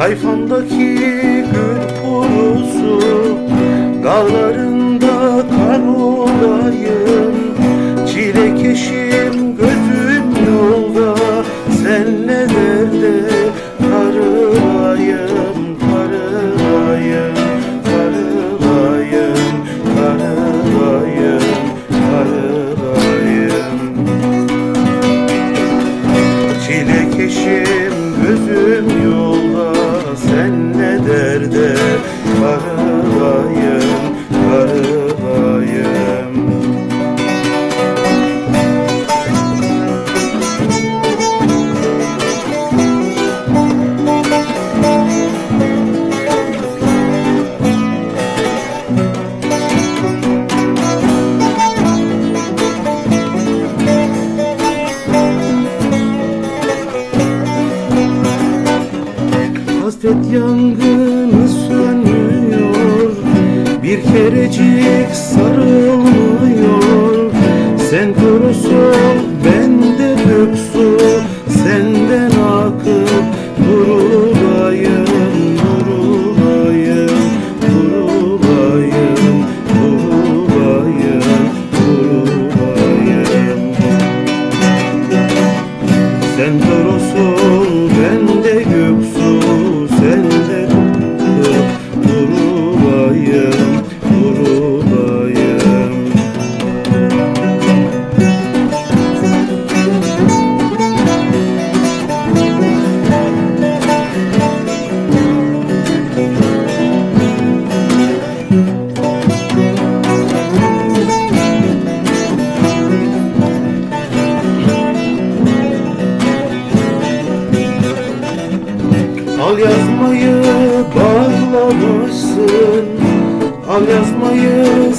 Sayfandaki gül purusu Dağlarında kar olayım. Çilekeşim gözüm yolda Senle derde karılayım Karılayım, karılayım, karılayım, karılayım Çilekeşim gözüm karılayım Karılayım Hasret sönmüyor Bir kerecik sarılmıyor Sen kurusun ben de döksün. Senden akıp durulayım Durulayım, durulayım Durulayım, durulayım sen Toros'un, yazmayı bağlamışsın Al yazmayı